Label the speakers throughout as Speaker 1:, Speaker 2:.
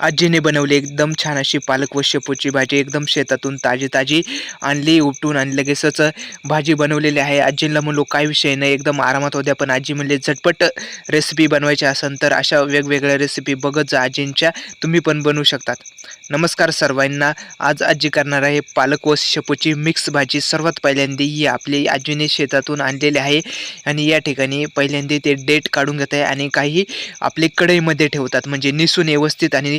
Speaker 1: आजीने बनवली एकदम छान अशी पालक व शेपूची भाजी एकदम शेतातून ताजी ताजी आणली उपटून आणि लगेचच भाजी बनवलेली आहे. आजींना म्हणलो काय विषय नाही एकदम आरामात होत्या पण आजी म्हणले झटपट रेसिपी बनवायची असेल तर अशा वेगवेगळ्या रेसिपी बघत जा आजींच्या तुम्ही पण बनवू शकतात. नमस्कार सर्वांना आज आजी करणार आहे पालक व शेपूची मिक्स भाजी. सर्वात पहिल्यांदा ही आपली आजीने शेतातून आणलेली आहे आणि या ठिकाणी पहिल्यांदा ते डेट काढून घेत आहे आणि काही आपले कढईमध्ये ठेवतात. म्हणजे निसून व्यवस्थित आणि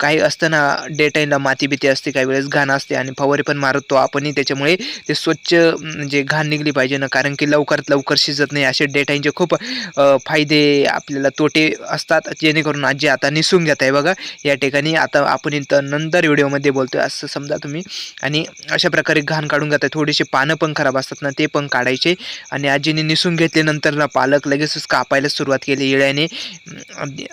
Speaker 1: काही असतं ना डेटाईनला माती बिती असते काही वेळेस घाण असते आणि फवारे पण मारतो आपणही. त्याच्यामुळे ते स्वच्छ म्हणजे घाण निघली पाहिजे ना कारण की लवकरात लवकर शिजत नाही. असे डेटाईनचे खूप फायदे आपल्याला तोटे असतात जेणेकरून आजी आता निसून घेत आहे बघा. या ठिकाणी आता आपण इथं नंतर व्हिडिओमध्ये बोलतोय असं समजा तुम्ही. आणि अशा प्रकारे घाण काढून घेत आहे. थोडीशी पानं पण खराब असतात ना ते पण काढायचे. आणि आजीने निसून घेतल्यानंतर ना पालक लगेचच कापायला सुरुवात केली. येळ्याने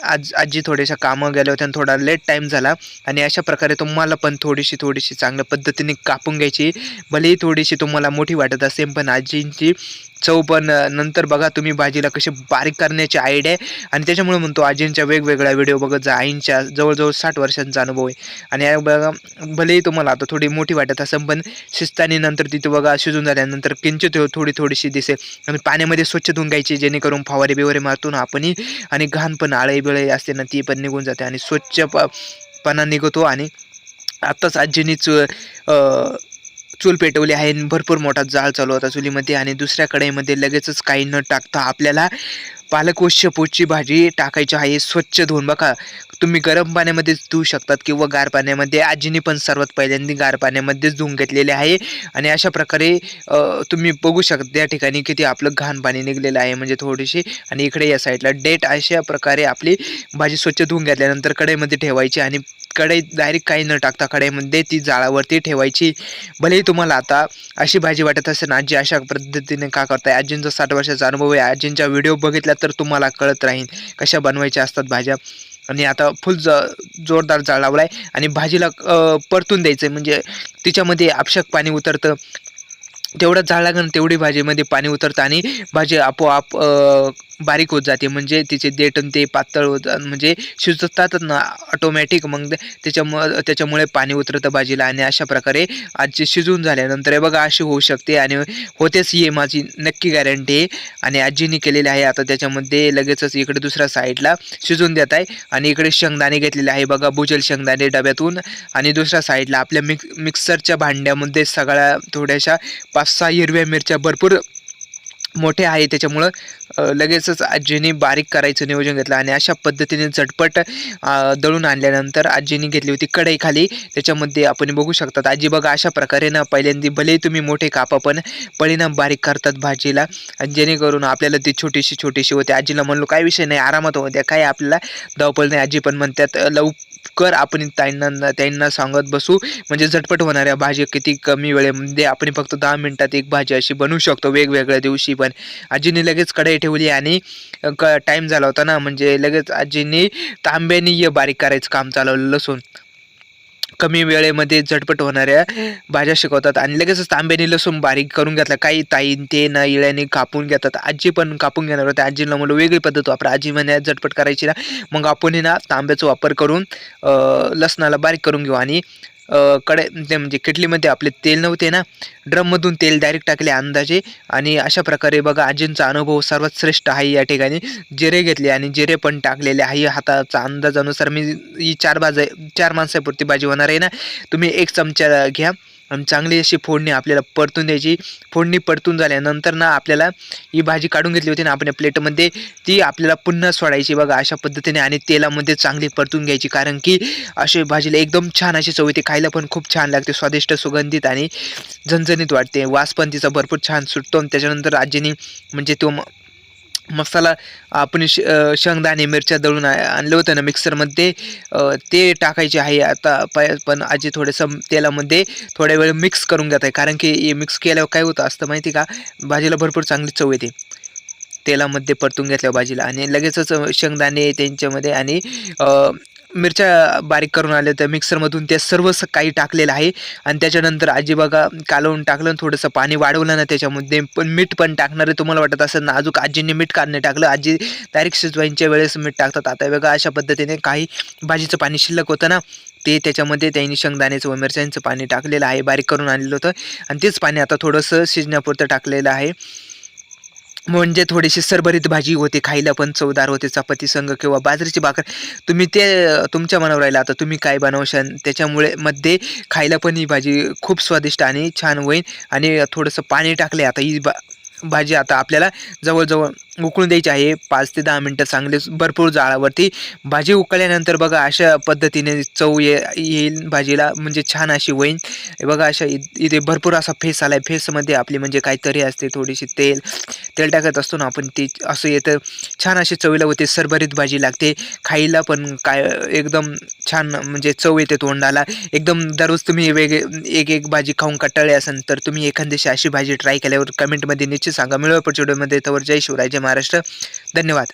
Speaker 1: आज आजी थोड्याशा कामं गेल्या होत्या आणि थोडा लेट टाईम झाला. झाला. आणि अशा प्रकारे तुम्हाला पण थोडीशी थोडीशी चांगल्या पद्धतीने कापून घ्यायची. भलेही थोडीशी तुम्हाला मोठी वाटत असेल पण आजींची चव पण नंतर बघा तुम्ही भाजीला कशी बारीक करण्याची आयडिया आहे. आणि त्याच्यामुळे म्हणतो आजींच्या वेगवेगळ्या व्हिडिओ बघत जा. आईंच्या जवळजवळ साठ वर्षांचा अनुभव आहे. आणि बघा भलेही तुम्हाला आता थोडी मोठी वाटत असेल पण शिस्तानी नंतर तिथे बघा शिजून झाल्यानंतर किंचित थोडी थोडीशी दिसेल. आणि पाण्यामध्ये स्वच्छ धुवून घ्यायची जेणेकरून फवारे बिवारे मारतो ना आपणही. आणि घाण पण आळे बिळे असते ना ती पण निघून जाते. आणि स्वच्छ प पणा निघतो आणि आत्ताच आजीनी चु चूल पेटवली आहे आणि भरपूर मोठा जाळ चालू होता चुलीमध्ये आणि दुसऱ्या कढईमध्ये लगेचच काही न टाकता आपल्याला पालक व शेपूची भाजी टाकायची आहे. स्वच्छ धुवून बघा. तुम्ही गरम पाण्यामध्ये धुवू शकतात किंवा गार पाण्यामध्ये. आजीने पण सर्वात पहिल्यांदा गार पाण्यामध्येच धुवून घेतलेले आहे. आणि अशा प्रकारे तुम्ही बघू शकता त्या ठिकाणी किती आपलं घाण पाणी निघलेलं आहे. म्हणजे थोडीशी. आणि इकडे या साईडला डेट अशा प्रकारे आपली भाजी स्वच्छ धुवून घेतल्यानंतर कढईमध्ये ठेवायची आणि कढई डायरेक्ट काही न टाकता कढईमध्ये ती जाळावरती ठेवायची. भलेही तुम्हाला आता अशी भाजी वाटत असेल आजी अशा पद्धतीने का करताय? आजींचा साठ वर्षाचा अनुभव आहे. आजींचा व्हिडिओ बघितला तर तुम्हाला कळत राहील कशा बनवायच्या असतात भाज्या. आणि आता फुल ज जोरदार जाळ लावला आहे आणि भाजीला परतून द्यायचं आहे म्हणजे तिच्यामध्ये आपशक पाणी उतरतं. तेवढं जाळ लागेल तेवढी भाजीमध्ये पाणी उतरतं आणि भाजी आपोआप बारीक होत जाते. म्हणजे तिचे देठन ते पातळ होत म्हणजे शिजतात ना ऑटोमॅटिक मग त्याच्यामुळे त्याच्यामुळे पाणी उतरतं भाजीला आणि अशा प्रकारे आजची शिजून झाल्यानंतर हे बघा अशी होऊ शकते आणि होतेच ही माझी नक्की गॅरंटी आहे आणि आजीने केलेली आहे आता त्याच्यामध्ये लगेचच इकडे दुसऱ्या साईडला शिजून देत आहे. आणि इकडे शेंगदाणे घेतलेले आहे बघा भुजल शेंगदाणे डब्यातून. आणि दुसऱ्या साईडला आपल्या मिक्स मिक्सरच्या भांड्यामध्ये सगळ्या थोड्याशा पाच सहा हिरव्या मिरच्या भरपूर मोठे आहे त्याच्यामुळं लगेचच आजीने बारीक करायचं नियोजन घेतलं आणि अशा पद्धतीने झटपट दळून आणल्यानंतर आजीने घेतली होती कढई खाली त्याच्यामध्ये आपण बघू शकतात आजी बघा अशा प्रकारे ना पहिल्यांदा भले तुम्ही मोठे कापा पण परिणाम बारीक करतात भाजीला. आणि जेणेकरून आपल्याला ती छोटीशी छोटीशी होते. आजीला म्हणलो काय विषय नाही आरामात होत्या काय आपल्याला धावपळ नाही आजी पण म्हणतात लव कर आपण त्यांना त्यांना सांगत बसू. म्हणजे झटपट होणाऱ्या भाज्या किती कमी वेळेमध्ये आपण फक्त दहा मिनटात एक भाजी अशी बनवू शकतो वेगवेगळ्या दिवशी पण. आजीने लगेच कढई ठेवली आणि क टाईम झाला होता ना. म्हणजे लगेच आजीने तांब्याने ये बारीक करायचं काम चालवलं लसूण. कमी वेळेमध्ये झटपट होणाऱ्या भाज्या शिकवतात. आणि लगेचच तांब्याने लसूण बारीक करून घेतला. काही ताईन ते ना इळ्याने कापून घेतात. आजी पण कापून घेणार होते. आजीला म्हणलं वेगळी पद्धत वापरा. आजी म्हणे झटपट करायची ना. मग आपण ना तांब्याचा वापर करून लसणाला बारीक करून घेऊ. आणि कडे ते म्हणजे किटलीमध्ये आपले तेल नव्हते ना ड्रममधून तेल डायरेक्ट टाकले अंदाजे. आणि अशा प्रकारे बघा आजींचा अनुभव सर्वात श्रेष्ठ आहे या ठिकाणी. जिरे घेतले आणि जिरे पण टाकलेले आहे. हाताचा अंदाजानुसार मी ही चार भाजी चार माणसापुरती भाजी होणार आहे ना. तुम्ही एक चमचा घ्या. चांगली अशी फोडणी आपल्याला परतून द्यायची. फोडणी परतून झाल्यानंतर ना आपल्याला ही भाजी काढून घेतली होती ना आपल्या प्लेटमध्ये ती आपल्याला पुन्हा सोडायची बघा अशा पद्धतीने आणि तेलामध्ये चांगली परतून घ्यायची. कारण की अशी भाजीला एकदम छान अशी चव येते खायला पण खूप छान लागते स्वादिष्ट सुगंधित आणि झणझणीत वाटते. वास पण तिचा भरपूर छान सुटतो आणि त्याच्यानंतर आजीने म्हणजे तो म- मसाला आपण श शेंगदाणे मिरच्या दळून आणलं होतं ना मिक्सरमध्ये ते टाकायचे आहे आता पाय पण आजी थोडंसं तेलामध्ये थोड्या वेळ मिक्स करून घेत आहे. कारण की मिक्स केल्यावर काय होतं असतं माहिती का? भाजीला भरपूर चांगली चव येते. तेलामध्ये परतून घेतल्या भाजीला. आणि लगेचच शेंगदाणे त्यांच्यामध्ये आणि मिरच्या बारीक करून आल्या त्या मिक्सरमधून ते सर्व काही टाकलेलं आहे. आणि त्याच्यानंतर आजी बघा कालवून टाकलं आणि थोडंसं पाणी वाढवलं ना त्याच्यामध्ये. पण मीठ पण टाकणार आहे तुम्हाला वाटत असेल ना अजून आजीने मीठ काढणे टाकलं? आजी डायरेक्ट शिजवायच्या वेळेस मीठ टाकतात. आता बघा अशा पद्धतीने काही भाजीचं पाणी शिल्लक होतं ना ते त्याच्यामध्ये त्यांनी शेंगदाण्याचं व मिरच्यांचं पाणी टाकलेलं आहे बारीक करून आणलेलं होतं. आणि तेच पाणी आता थोडंसं शिजण्यापुरतं टाकलेलं आहे. म्हणजे थोडीशी सरभरीत भाजी होते खायला पण चवदार होते चपाती संग किंवा बाजरीची भाकर. तुम्ही ते तुमच्या मनावर राहिलं आता तुम्ही काय बनवशान त्याच्यामुळे मध्ये खायला पण ही भाजी खूप स्वादिष्ट आणि छान होईल. आणि थोडंसं पाणी टाकले आता ही बा भाजी आता आपल्याला जवळजवळ उकळून द्यायची आहे. पाच ते दहा मिनटं चांगले भरपूर जाळावरती भाजी उकळल्यानंतर बघा अशा पद्धतीने चव ये येईल भाजीला म्हणजे छान अशी होईल. बघा अशा इ- इथे भरपूर असा फेस आला आहे फेसमध्ये आपली म्हणजे काहीतरी असते थोडीशी तेल तेल टाकत असतो ना आपण ती असं येतं. छान अशी चवीला होते सरभरीत भाजी लागते. खायला पण काय एकदम छान म्हणजे चव येते तोंडाला. एकदम दररोज तुम्ही वेगळे एक एक भाजी खाऊन कटाळले असेल तर तुम्ही एखाद्याशी अशी भाजी ट्राय केल्यावर कमेंटमध्ये निश्चित सांगा. मिळवा पुढच्या व्हिडिओमध्ये जय शिवराय जय महाराष्ट्र. धन्यवाद.